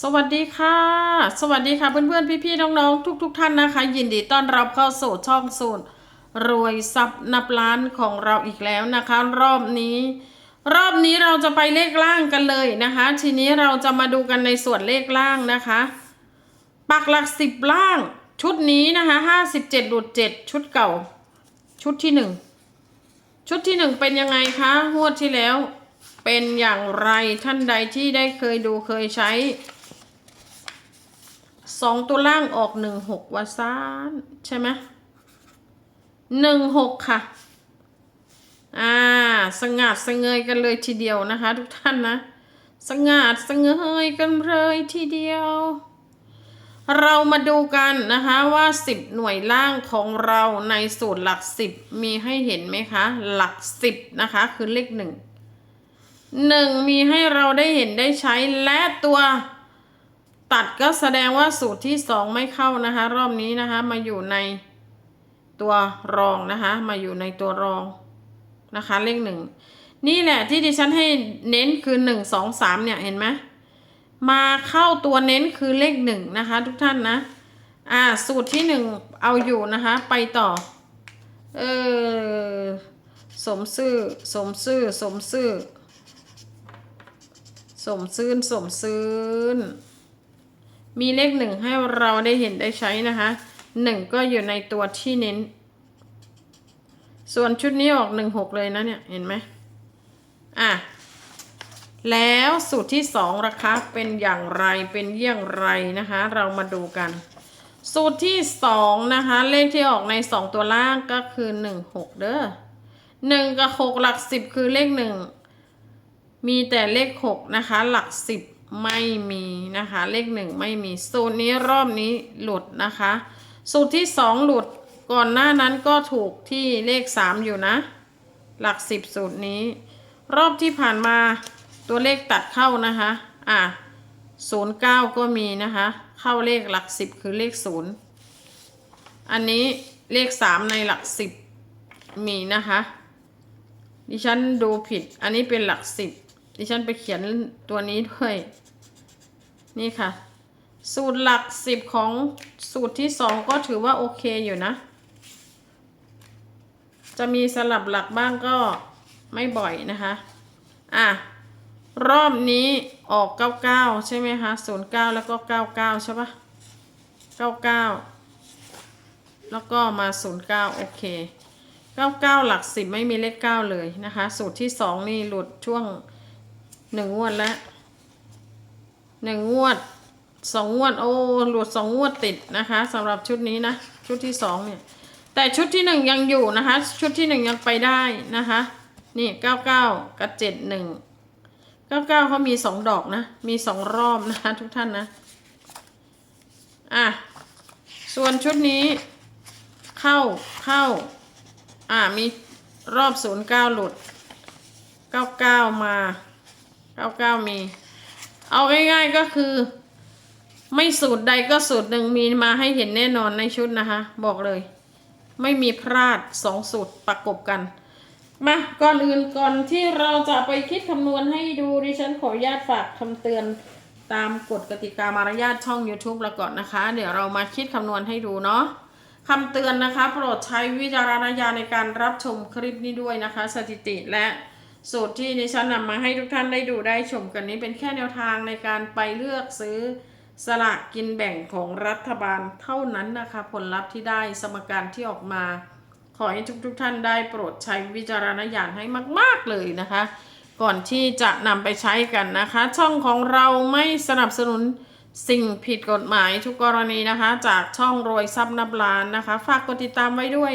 สวัสดีค่ะ สวัสดีค่ะเพื่อนๆ พี่ๆ น้องๆ ทุกๆท่านนะคะ ยินดีต้อนรับเข้าสู่ช่องสูตรรวยซับนับล้านของเราอีกแล้วนะคะ รอบนี้ รอบนี้เราจะไปเลขล่างกันเลยนะคะ ทีนี้เราจะมาดูกันในส่วนเลขล่างนะคะ ปักหลักสิบล่างชุดนี้นะคะห้าสิบเจ็ดหลุดเจ็ดชุดเก่า ชุดที่หนึ่งชุดที่หนึ่งเป็นยังไงคะงวดที่แล้ว เป็นอย่างไรท่านใดที่ได้เคยดูเคยใช้ สองตัวล่างออกหนึ่งหกวาซานใช่ไหมหนึ่งหกค่ะ อ่า สงัดสงเงยกันเลยทีเดียวนะคะ ทุกท่านนะ สงัดสงเงยกันเลยทีเดียว เรามาดูกันนะคะว่าสิบหน่วยล่างของเราในสูตรหลักสิบมีให้เห็นไหมคะ หลักสิบนะคะคือเลขหนึ่งหนึ่งมีให้เราได้เห็นได้ใช้และตัว ตัดก็แสดงว่าสูตรที่สองไม่เข้านะคะ รอบนี้นะคะ มาอยู่ในตัวรองนะคะ มาอยู่ในตัวรองนะคะ เลขหนึ่งนี่แหละที่ดิฉันให้เน้นคือหนึ่งสองสามเนี่ยเห็นไหมมาเข้าตัวเน้นคือเลขหนึ่งนะคะ ทุกท่านนะ อ่า สูตรที่หนึ่งเอาอยู่นะคะ ไปต่อ เออสมซื่อสมซื่อสมซื่อสมซื่นสมซื่น มีเลขหนึ่งให้เราได้เห็นได้ใช้นะคะหนึ่งก็อยู่ในตัวที่เน้น ส่วนชุดนี้ออกหนึ่งหกเลยนะเนี่ยเห็นไหมอะแล้วสูตรที่สองราคาเป็นอย่างไรเป็นเยี่ยงไรนะคะ เรามาดูกัน สูตรที่สองนะคะ เลขที่ออกในสองตัวล่างก็คือหนึ่งหกเด้อหนึ่งกับหกหลักสิบคือเลขหนึ่งมีแต่เลขหกนะคะ หลักสิบ ไม่มีนะคะ เลขหนึ่งไม่มี สูตรนี้รอบนี้หลุดนะคะ สูตรที่สองหลุดก่อนหน้านั้นก็ถูกที่เลขสามอยู่นะ หลักสิบสูตรนี้ รอบที่ผ่านมาตัวเลขตัดเข้านะคะ อะศูนย์เก้าก็มีนะคะ เข้าเลขหลักสิบคือเลขศูนย์อันนี้เลขสามในหลักสิบมีนะคะดิฉันดูผิด อันนี้เป็นหลักสิบดิฉันไปเขียนตัวนี้ด้วย นี่ค่ะ สูตรหลักสิบของสูตรที่สองก็ถือว่าโอเคอยู่นะ จะมีสลับหลักบ้างก็ไม่บ่อยนะคะ อะ รอบนี้ออก 99 ใช่ไหมคะ09 แล้วก็ 99 ใช่ปะ99 แล้วก็มา 09 โอเค 99 หลักสิบไม่มีเลข 9 เลยนะคะ สูตรที่ 2 นี่หลุดช่วง 1 งวดแล้ว 1งงวด2งงวดโอ้หลุด2งงวดติดนะคะสำหรับชุดนี้นะ ชุดที่2เนี่ย แต่ชุดที่1ยังอยู่นะคะ ชุดที่1ยังไปได้นะคะ นี่99กับ71 99เก้าเก้าเขามี2ดอกนะ มี2รอบนะคะทุกท่านนะ อะ ส่วนชุดนี้ เข้าเข้า อ่ามีรอบ09หลุด99มา99มี เอาง่ายๆก็คือ ไม่สูตรใดก็สูตรหนึ่งมีมาให้เห็นแน่นอนในชุดนะคะ บอกเลย ไม่มีพลาดสองสูตรประกบกัน มาก่อนอื่นก่อนที่เราจะไปคิดคำนวณให้ดูดิฉันขออนุญาตฝากคำเตือนตามกฎกติกามารยาทช่อง YouTube ล้วก่อนนะคะ เดี๋ยวเรามาคิดคำนวณให้ดูเนาะคำเตือนนะคะ โปรดใช้วิจารณญาณในการรับชมคลิปนี้ด้วยนะคะ สถิติและ สูตรที่ดิฉันนำมาให้ทุกท่านได้ดูได้ชมกันนี้เป็นแค่แนวทางในการไปเลือกซื้อสลากกินแบ่งของรัฐบาลเท่านั้นนะคะ ผลลัพธ์ที่ได้สมการที่ออกมา ขอให้ทุกๆทท่านได้โปรดใช้วิจารณญาณให้มาก ๆ เลยนะคะ ก่อนที่จะนำไปใช้กันนะคะ ช่องของเราไม่สนับสนุนสิ่งผิดกฎหมายทุกกรณีนะคะ จากช่องรวยซับนับล้านนะคะ ฝากกดติดตามไว้ด้วย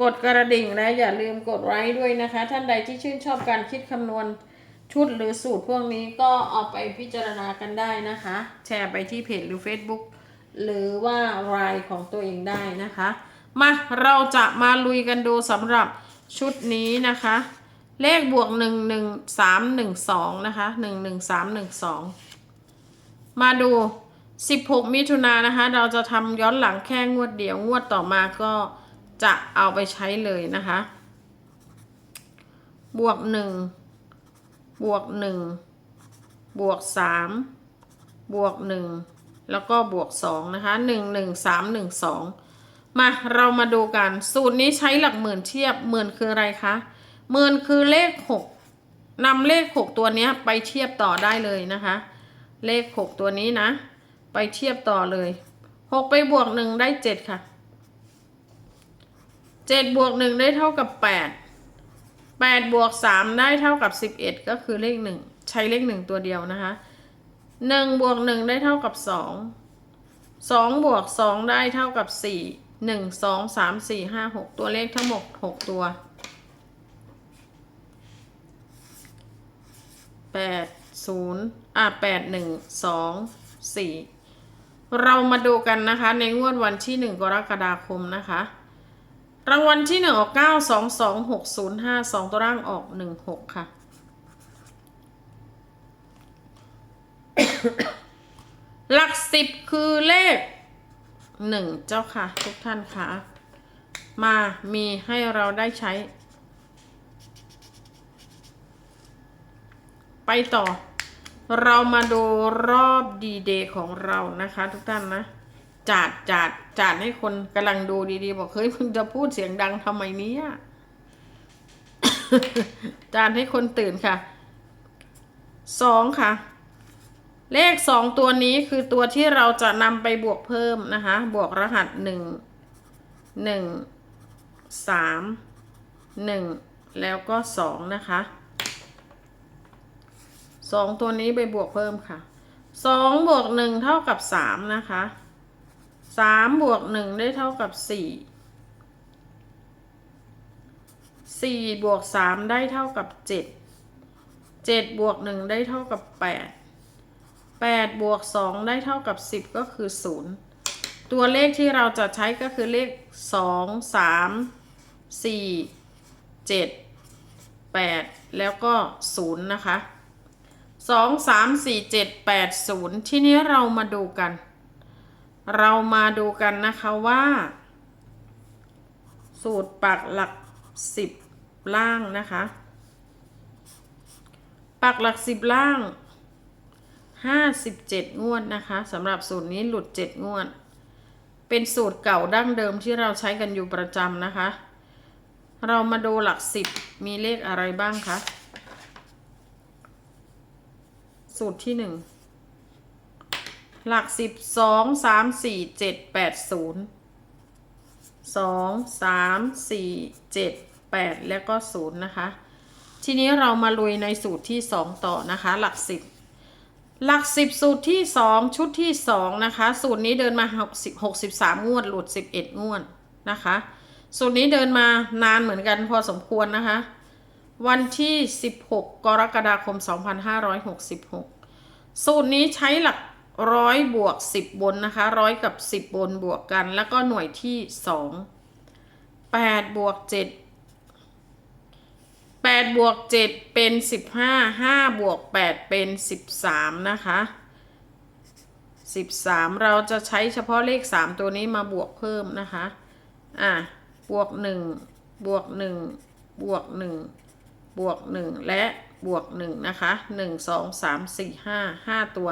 กดกระดิ่งและอย่าลืมกดไลค์ด้วยนะคะ ท่านใดที่ชื่นชอบการคิดคำนวณชุดหรือสูตรพวกนี้ก็เอาไปพิจารณากันได้นะคะ แชร์ไปที่เพจหรือ Facebook หรือว่ารายของตัวเองได้นะคะ มาเราจะมาลุยกันดูสำหรับชุดนี้นะคะ เลขบวกหนึ่งหนึ่งสามหนึ่งสองนะคะหนึ่งหนึ่งสามหนึ่งสองมาดูสิบหกมิถุนายนนะคะ เราจะทำย้อนหลังแค่งวดเดียวงวดต่อมาก็ จะเอาไปใช้เลยนะคะ บวกหนึ่งบวกหนึ่งบวกสามบวกหนึ่งแล้วก็บวกสองนะคะหนึ่งหนึ่งสามหนึ่งสองมาเรามาดูกันสูตรนี้ใช้หลักหมื่นเทียบหมื่นคืออะไรคะหมื่นคือเลขหกนำเลขหกตัวนี้ไปเทียบต่อได้เลยนะคะ เลขหกตัวนี้นะ ไปเทียบต่อเลยหกไปบวกหนึ่งได้เจ็ดค่ะ เจ็ดบวกหนึ่งได้เท่ากับแปดแปดบวกสามได้เท่ากับสิบเอ็ดก็คือเลขหนึ่งใช้เลขหนึ่งตัวเดียวนะคะหนึ่งบวกหนึ่งได้เท่ากับสองสองบวกสองได้เท่ากับสี่หนึ่งสองสามสี่ห้าหกตัวเลขทั้งหมดหกตัวแปดศูนย์อะแปดหนึ่งสองสี่เรามาดูกันนะคะในงวดวันที่หนึ่งกรกฎาคมนะคะ รางวัลที่หนึ่งออกเก้าสองสองหกศูนย์ห้าสองตัวร่างออกหนึ่งหกค่ะ หลักสิบคือเลขหนึ่งเจ้าค่ะ ทุกท่านค่ะ มามีให้เราได้ใช้ ไปต่อ เรามาดูรอบดีเดย์ของเรานะคะ ทุกท่านนะ จัดจัดจัดให้คนกำลังดูดีๆ บอกเฮ้ยมึงจะพูดเสียงดังทำไมเนี้ยจัดให้คนตื่นค่ะสองค่ะ เลขสองตัวนี้คือตัวที่เราจะนำไปบวกเพิ่มนะคะ บวกรหัสหนึ่งหนึ่งสามหนึ่งแล้วก็สองนะคะสองตัวนี้ไปบวกเพิ่มค่ะสองบวกหนึ่งเท่ากับสามนะคะ สามบวกหนึ่งได้เท่ากับสี่สี่บวกสามได้เท่ากับเจ็ดเจ็ดบวกหนึ่งได้เท่ากับแปดแปดบวกสองได้เท่ากับสิบก็คือศูนย์ตัวเลขที่เราจะใช้ก็คือเลขสองสามสี่เจ็ดแปดแล้วก็ศูนย์นะคะสองสามสี่เจ็ดแปดศูนย์ทีนี้เรามาดูกัน เรามาดูกันนะคะว่า สูตรปักหลักสิบล่างนะคะ ปักหลักสิบล่างห้าสิบเจ็ดงวดนะคะสำหรับสูตรนี้หลุดเจ็ดงวด เป็นสูตรเก่าดั้งเดิมที่เราใช้กันอยู่ประจำนะคะ เรามาดูหลักสิบมีเลขอะไรบ้างคะ สูตรที่หนึ่ง หลักสิบสองสามสี่เจ็ดแปดศูนย์สองสามสี่เจ็ดแปดแล้วก็ศูนย์นะคะ ทีนี้เรามาลุยในสูตรที่สองต่อนะคะ หลักสิบหลักสิบสูตรที่สองชุดที่สองนะคะ สูตรนี้เดินมาหกสิบหกสิบสามงวด หลุดสิบเอ็ดงวดนะคะ สูตรนี้เดินมานานเหมือนกันพอสมควรนะคะ วันที่16กรกฎาคม2566สูตรนี้ใช้หลัก ร้อยบวก10บนนะคะร้อยกับ10บนบวกกัน แล้วก็หน่วยที่2 8บวก7 8บวก7เป็น15 5บวก8เป็น13นะคะ13เราจะใช้เฉพาะเลข3ตัวนี้มาบวกเพิ่มนะคะอะบวก1บวก1บวก1บวก1และบวก1นะคะ1 2 3 4 5 5ตัว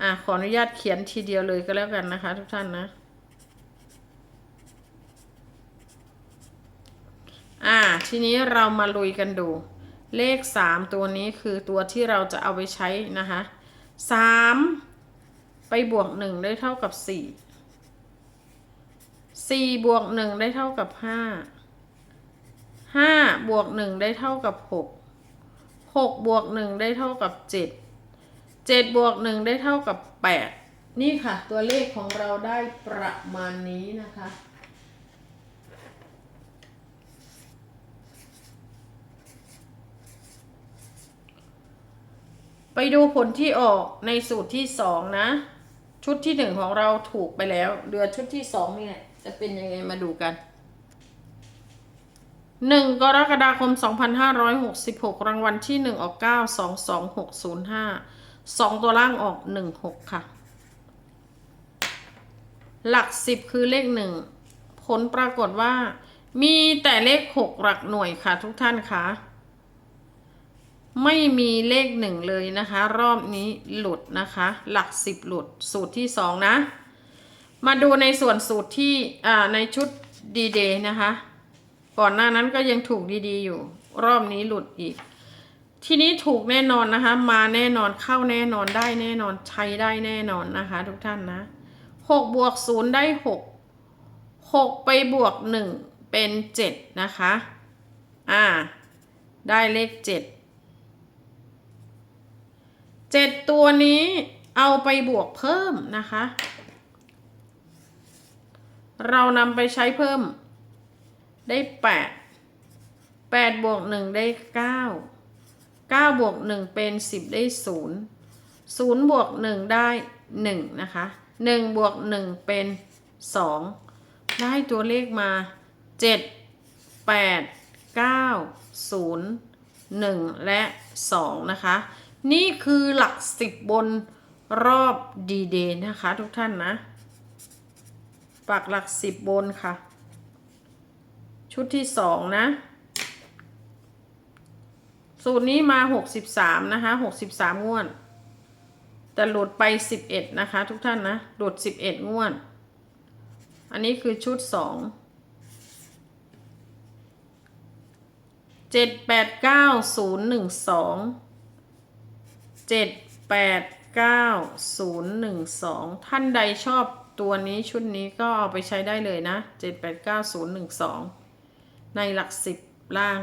อะขออนุญาตเขียนทีเดียวเลยก็แล้วกันนะคะ ทุกท่านนะ อ่า ทีนี้เรามาลุยกันดู เลข 3 ตัวนี้คือตัวที่เราจะเอาไปใช้นะคะ 3 ไปบวก 1 ได้เท่ากับ 4 4 บวก 1 ได้เท่ากับ5ห้าบวกหนึ่งได้เท่ากับหกหกบวกหนึ่งได้เท่ากับเจ็ด เจ็ดบวกหนึ่งได้เท่ากับแปดนี่ค่ะ ตัวเลขของเราได้ประมาณนี้นะคะ ไปดูผลที่ออกในสูตรที่สองนะ ชุดที่หนึ่งของเราถูกไปแล้วเดือชุดที่สองเนี่ยจะเป็นยังไงมาดูกันหนึ่งกรกฎาคม 2566 รางวัลที่หนึ่งออก 9 2 2 6 0 5 2ตัวล่างออก16ค่ะ หลัก10คือเลข1ผลปรากฏว่า มีแต่เลข6หลักหน่วยค่ะทุกท่านคะไม่มีเลขหนึ่งเลยนะคะ รอบนี้หลุดนะคะ หลักสิบหลุดสูตรที่สองนะ มาดูในส่วนสูตรที่อ่าในชุดดีเดย์นะคะ ก่อนหน้านั้นก็ยังถูกดีๆอยู่ รอบนี้หลุดอีก ทีนี้ถูกแน่นอนนะคะ มาแน่นอนเข้าแน่นอนได้แน่นอนใช้ได้แน่นอนนะคะ ทุกท่านนะหกบวกศูนย์ได้หกหกไปบวกหนึ่งเป็นเจ็ดนะคะ อ่า ได้เลขเจ็ดเจ็ดตัวนี้เอาไปบวกเพิ่มนะคะ เรานำไปใช้เพิ่มได้แปดแปดบวกหนึ่งได้เก้า เก้าบวกหนึ่งเป็นสิบได้ศูนย์ศูนย์บวกหนึ่งได้หนึ่งนะคะหนึ่งบวกหนึ่งเป็นสองได้ตัวเลขมาเจ็ดแปดเก้าศูนย์หนึ่งและสองนะคะ นี่คือหลักสิบบนรอบดีเดย์นะคะทุกท่านนะ ปักหลักสิบบนค่ะ ชุดที่สองนะ สูตรนี้มาหกสิบสามนะคะหกสิบสามงวด แต่หลุดไปสิบเอ็ดนะคะ ทุกท่านนะหลุดสิบเอ็ดงวด อันนี้คือชุดสองเจ็ดแปดเก้าศูนย์หนึ่งสองเจ็ดแปดเก้าศูนย์หนึ่งสองท่านใดชอบตัวนี้ชุดนี้ก็เอาไปใช้ได้เลยนะเจ็ดแปดเก้าศูนย์หนึ่งสองในหลักสิบล่าง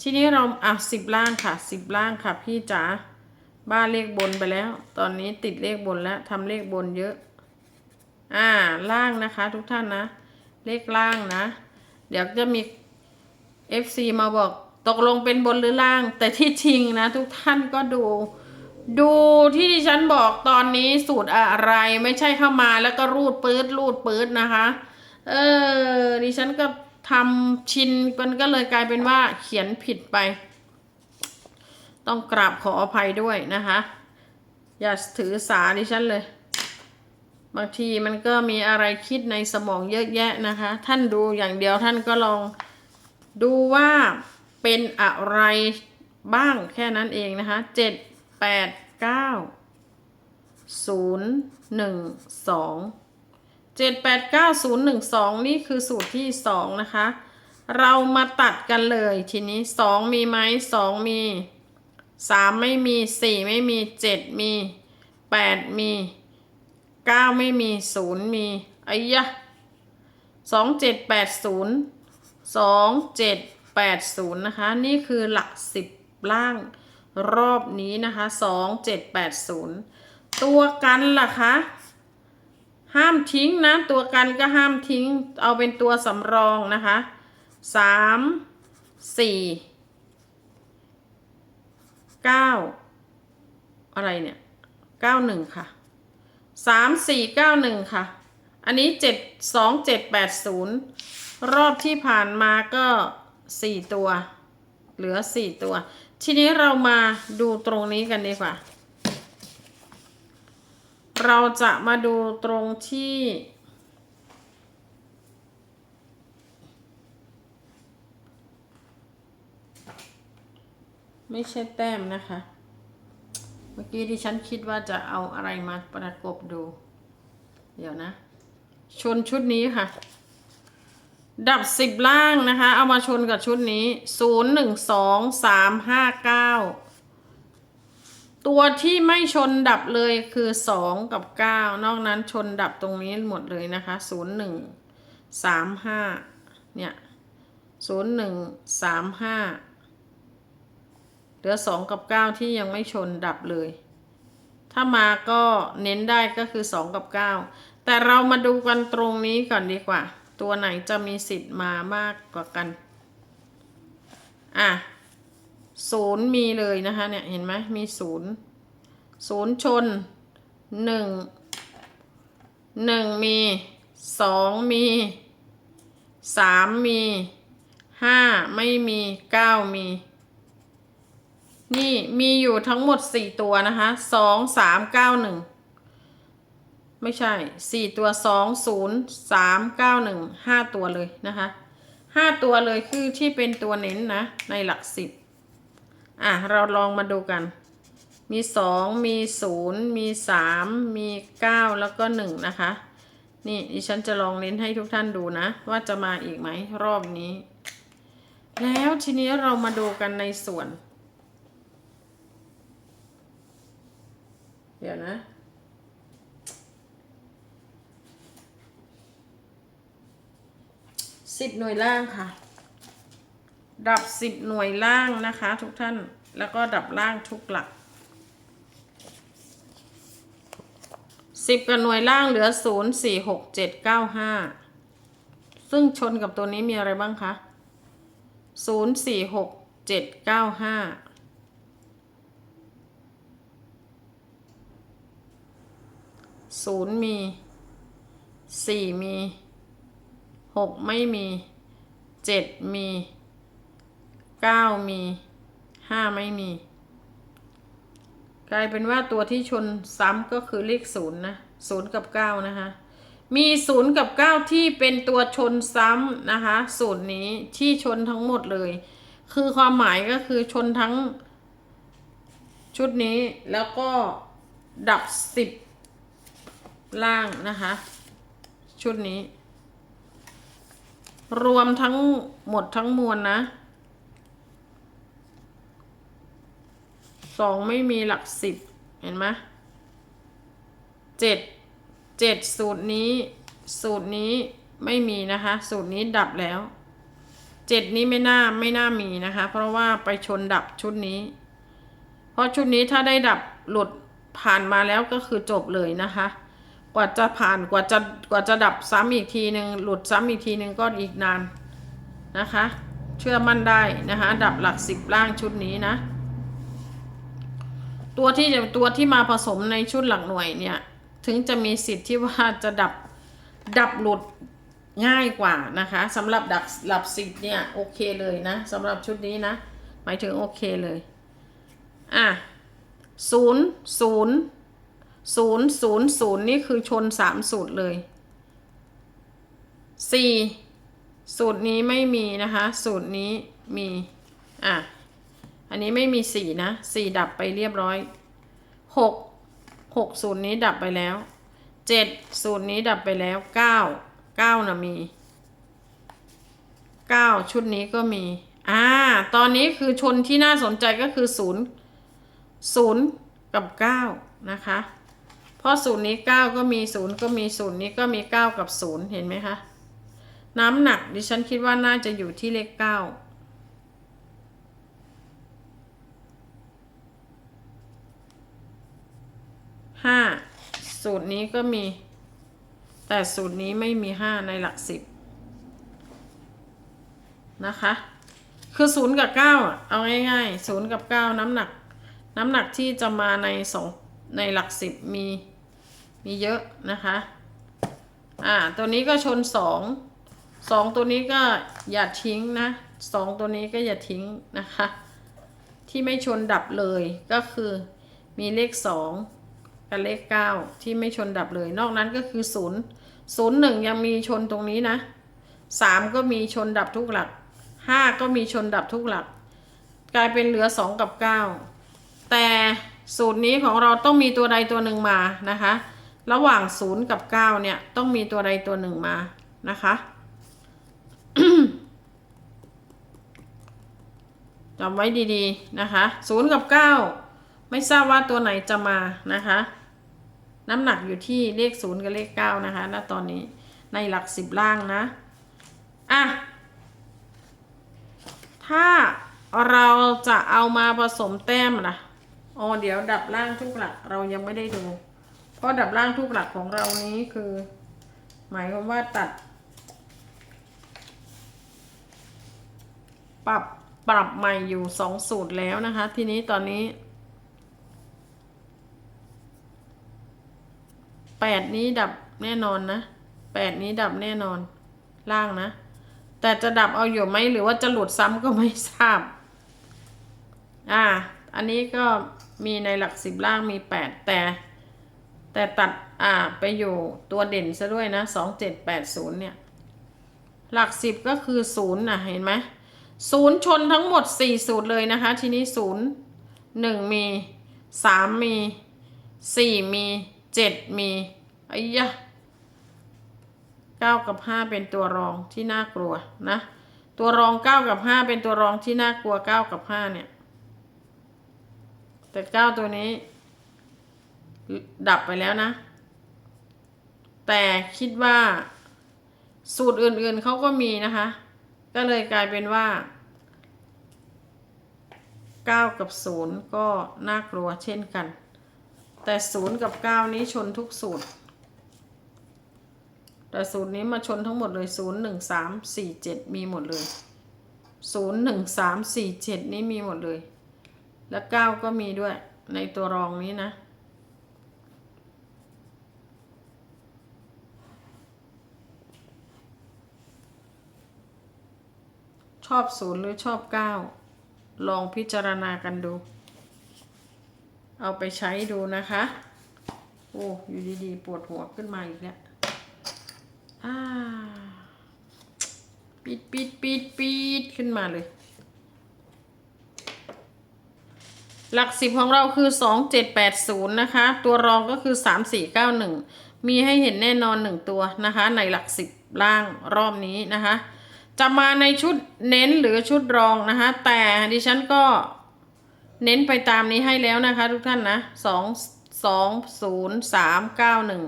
ทีนี้เราอะสิบล่างค่ะสิบล่างค่ะ พี่จ๋าบ้านเลขบนไปแล้ว ตอนนี้ติดเลขบนแล้วทำเลขบนเยอะ อ่าล่างนะคะ ทุกท่านนะ เลขล่างนะ เดี๋ยวจะมี FC มาบอกตกลงเป็นบนหรือล่าง แต่ที่จริงนะ ทุกท่านก็ดู ดูที่ดิฉันบอกตอนนี้สูตรอะไรไม่ใช่เข้ามาแล้วก็รูดปื๊ดรูดปื๊ดนะคะ เออดิฉันก็ ทำชินมันก็เลยกลายเป็นว่าเขียนผิดไป ต้องกราบขออภัยด้วยนะคะ อย่าถือสาดิฉันเลย บางทีมันก็มีอะไรคิดในสมองเยอะแยะนะคะ ท่านดูอย่างเดียวท่านก็ลองดูว่าเป็นอะไรบ้างแค่นั้นเองนะคะเจ็ดแปดเก้าศูนย์หนึ่งสอง เจ็ดแปดเก้าศูนย์หนึ่งสองนี่คือสูตรที่สองนะคะ เรามาตัดกันเลยทีนี้สองมีไหมสองมีสามไม่มีสี่ไม่มีเจ็ดมีแปดมีเก้าไม่มีศูนย์มีไอ้ยะสองเจ็ดแปดศูนย์สองเจ็ดแปดศูนย์นะคะ นี่คือหลักสิบล่างรอบนี้นะคะสองเจ็ดแปดศูนย์ตัวกันล่ะคะ ห้ามทิ้งนะ ตัวกันก็ห้ามทิ้ง เอาเป็นตัวสำรองนะคะสามสี่เก้าอะไรเนี่ยเก้าหนึ่งค่ะสามสี่เก้าหนึ่งค่ะ อันนี้เจ็ดสองเจ็ดแปดศูนย์รอบที่ผ่านมาก็สี่ตัว เหลือสี่ตัว ทีนี้เรามาดูตรงนี้กันดีกว่า เราจะมาดูตรงที่ ไม่ใช่แต้มนะคะ เมื่อกี้ที่ฉันคิดว่าจะเอาอะไรมาประกบดู เดี๋ยวนะ ชนชุดนี้ค่ะ ดับสิบล่างนะคะ เอามาชนกับชุดนี้ศูนย์หนึ่งสองสามห้าเก้า ตัวที่ไม่ชนดับเลยคือสองกับเก้านอกนั้นชนดับตรงนี้หมดเลยนะคะศูนย์หนึ่งสามห้าเนี่ยศูนย์หนึ่งสามห้าเหลือสองกับเก้าที่ยังไม่ชนดับเลย ถ้ามาก็เน้นได้ก็คือสองกับเก้าแต่เรามาดูกันตรงนี้ก่อนดีกว่า ตัวไหนจะมีสิทธิ์มามากกว่ากัน อะ ศูนย์มีเลยนะคะเนี่ยเห็นไหมมีศูนย์ศูนย์ชนหนึ่งหนึ่งมีสองมีสามมีห้าไม่มีเก้ามี นี่มีอยู่ทั้งหมดสี่ตัวนะคะสองสามเก้าหนึ่งไม่ใช่สี่ตัวสองศูนย์สามเก้าหนึ่งห้าตัวเลยนะคะห้าตัวเลยคือที่เป็นตัวเน้นนะในหลักสิบ อะ เราลองมาดูกัน มีสองมีศูนย์มีสามมีเก้าแล้วก็หนึ่งนะคะ นี่ดิฉันจะลองเน้นให้ทุกท่านดูนะ ว่าจะมาอีกไหมรอบนี้ แล้วทีนี้เรามาดูกันในส่วน เดี๋ยวนะสิบหน่วยล่างค่ะ ดับสิบหน่วยล่างนะคะ ทุกท่านแล้วก็ดับล่างทุกหลักสิบกับหน่วยล่างเหลือศูนย์สี่หกเจ็ดเก้าห้าซึ่งชนกับตัวนี้มีอะไรบ้างคะศูนย์สี่หกเจ็ดเก้าห้าศูนย์มีสี่มีหกไม่มีเจ็ดมี เก้ามีห้าไม่มี กลายเป็นว่าตัวที่ชนซ้ำก็คือเลขศูนย์นะศูนย์กับเก้านะคะมีศูนย์กับเก้าที่เป็นตัวชนซ้ำนะคะสูตรนี้ที่ชนทั้งหมดเลย คือความหมายก็คือชนทั้งชุดนี้แล้วก็ดับสิบล่างนะคะ ชุดนี้ รวมทั้งหมดทั้งมวลนะ สองไม่มีหลักสิบเห็นไหมเจ็ดเจ็ดสูตรนี้ สูตรนี้ไม่มีนะคะ สูตรนี้ดับแล้วเจ็ดนี้ไม่น่าไม่น่ามีนะคะ เพราะว่าไปชนดับชุดนี้ เพราะชุดนี้ถ้าได้ดับหลุดผ่านมาแล้วก็คือจบเลยนะคะ กว่าจะผ่านกว่าจะกว่าจะดับซ้ำอีกทีหนึ่งหลุดซ้ำอีกทีหนึ่งก็อีกนานนะคะ เชื่อมั่นได้นะคะ ดับหลักสิบล่างชุดนี้นะ ตัวที่จะตัวที่มาผสมในชุดหลักหน่วยเนี่ย ถึงจะมีสิทธิ์ที่ว่าจะดับดับหลุดง่ายกว่านะคะสำหรับดับหลับสิบเนี่ยโอเคเลยนะสำหรับชุดนี้นะ หมายถึงโอเคเลยอะศูนย์ศูนย์ศูนย์ศูนย์ศูนย์นี่คือชนสามสูตรเลยสี่สูตรนี้ไม่มีนะคะ สูตรนี้มีอะ อันนี้ไม่มีสี่นะสี่ดับไปเรียบร้อยหกหกศูนย์นี้ดับไปแล้วเจ็ดศูนย์นี้ดับไปแล้วเก้าเก้านะมีเก้าชุดนี้ก็มี อ่า ตอนนี้คือชนที่น่าสนใจก็คือศูนย์ศูนย์กับเก้านะคะ เพราะศูนย์นี้เก้าก็มีศูนย์ก็มีศูนย์นี้ก็มีเก้ากับศูนย์เห็นไหมคะ น้ำหนักดิฉันคิดว่าน่าจะอยู่ที่เลขเก้า ห้าสูตรนี้ก็มี แต่สูตรนี้ไม่มีห้าในหลักสิบนะคะ คือศูนย์กับเก้าเอาง่ายๆศูนย์กับเก้าน้ำหนัก น้ำหนักที่จะมาในสองในหลักสิบมี มีเยอะนะคะ อ่า ตัวนี้ก็ชนสองสองตัวนี้ก็อย่าทิ้งนะสองตัวนี้ก็อย่าทิ้งนะคะ ที่ไม่ชนดับเลยก็คือมีเลขสอง กับเลขเก้าที่ไม่ชนดับเลย นอกนั้นก็คือศูนย์ศูนย์หนึ่งยังมีชนตรงนี้นะสามก็มีชนดับทุกหลักห้าก็มีชนดับทุกหลัก กลายเป็นเหลือสองกับเก้าแต่สูตรนี้ของเราต้องมีตัวใดตัวหนึ่งมานะคะ ระหว่างศูนย์กับเก้าเนี่ย ต้องมีตัวใดตัวหนึ่งมานะคะจำไว้ดีๆนะคะศูนย์กับเก้า ไม่ทราบว่าตัวไหนจะมานะคะ น้ำหนักอยู่ที่เลขศูนย์กับเลขเก้านะคะณตอนนี้ในหลักสิบล่างนะ อะ ถ้าเราจะเอามาผสมแต้มนะอ๋อเดี๋ยวดับล่างทุกหลักเรายังไม่ได้ดู เพราะดับล่างทุกหลักของเรานี้คือ หมายความว่าตัด ปรับปรับใหม่อยู่สองสูตรแล้วนะคะ ทีนี้ตอนนี้ แปดนี้ดับแน่นอนนะแปดนี้ดับแน่นอน ล่างนะ แต่จะดับเอาอยู่ไหมหรือว่าจะหลุดซ้ำก็ไม่ทราบ อ่า อันนี้ก็มีในหลักสิบล่างมีแปดแต่แต่ตัดอ่าไปอยู่ตัวเด่นซะด้วยนะสองเจ็ดแปดศูนย์เนี่ย หลักสิบก็คือศูนย์นะเห็นไหมศูนย์ชนทั้งหมดสี่สูตรเลยนะคะ ทีนี้ศูนย์หนึ่งมีสามมีสี่มี เจ็ดมีไอ้ยะเก้ากับห้าเป็นตัวรองที่น่ากลัวนะ ตัวรองเก้ากับห้าเป็นตัวรองที่น่ากลัวเก้ากับห้าเนี่ย แต่เก้าตัวนี้ ดับไปแล้วนะ แต่คิดว่า สูตรอื่นๆเขาก็มีนะคะ ก็เลยกลายเป็นว่า9กับ0ก็น่ากลัวเช่นกัน แต่0กับ9นี้ชนทุกสูตร แต่สูตรนี้มาชนทั้งหมดเลย0 1 3 4 7มีหมดเลย0 1 3 4 7นี้มีหมดเลย แล้ว9ก็มีด้วยในตัวรองนี้นะชอบศูนย์หรือชอบเก้าลองพิจารณากันดู เอาไปใช้ดูนะคะ โอ้ อยู่ดีๆ ปวดหัวขึ้นมาอีกแล้วอ่าปิดปิดปิดปิดขึ้นมาเลย หลักสิบของเราคือสองเจ็ดแปดศูนย์นะคะ ตัวรองก็คือสามสี่เก้าหนึ่งมีให้เห็นแน่นอนหนึ่งตัวนะคะ ในหลักสิบล่างรอบนี้นะคะ จะมาในชุดเน้นหรือชุดรองนะคะ แต่ดิฉันก็ เน้นไปตามนี้ให้แล้วนะคะทุกท่านนะสองสองศูนย์สามเก้าหนึ่ง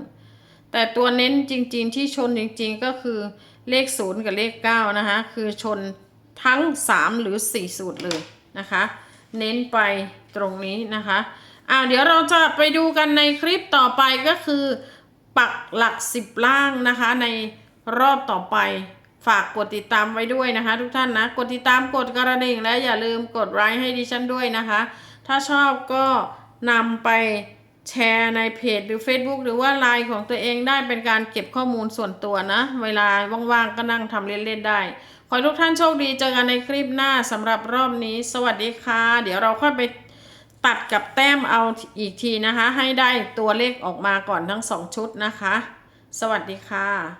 แต่ตัวเน้นจริงๆที่ชนจริงๆก็คือเลขศูนย์กับเลขเก้านะคะ คือชนทั้งสามหรือสี่สูตรเลยนะคะ เน้นไปตรงนี้นะคะอ่าเดี๋ยวเราจะไปดูกันในคลิปต่อไปก็คือ ปักหลักสิบล่างนะคะในรอบต่อไป ฝากกดติดตามไว้ด้วยนะคะ ทุกท่านนะ กดติดตามกดกระดิ่งและอย่าลืมกดไลค์ให้ดิฉันด้วยนะคะ ถ้าชอบก็นำไปแชร์ในเพจหรือ Facebook หรือว่าไลน์ของตัวเองได้เป็นการเก็บข้อมูลส่วนตัวนะ เวลาว่างๆก็นั่งทำเล่นๆได้ ขอทุกท่านโชคดีเจอกันในคลิปหน้าสำหรับรอบนี้ สวัสดีค่ะ เดี๋ยวเราค่อยไปตัดกับแต้มเอาอีกทีนะคะ ให้ได้ตัวเลขออกมาก่อนทั้งสองชุดนะคะ สวัสดีค่ะ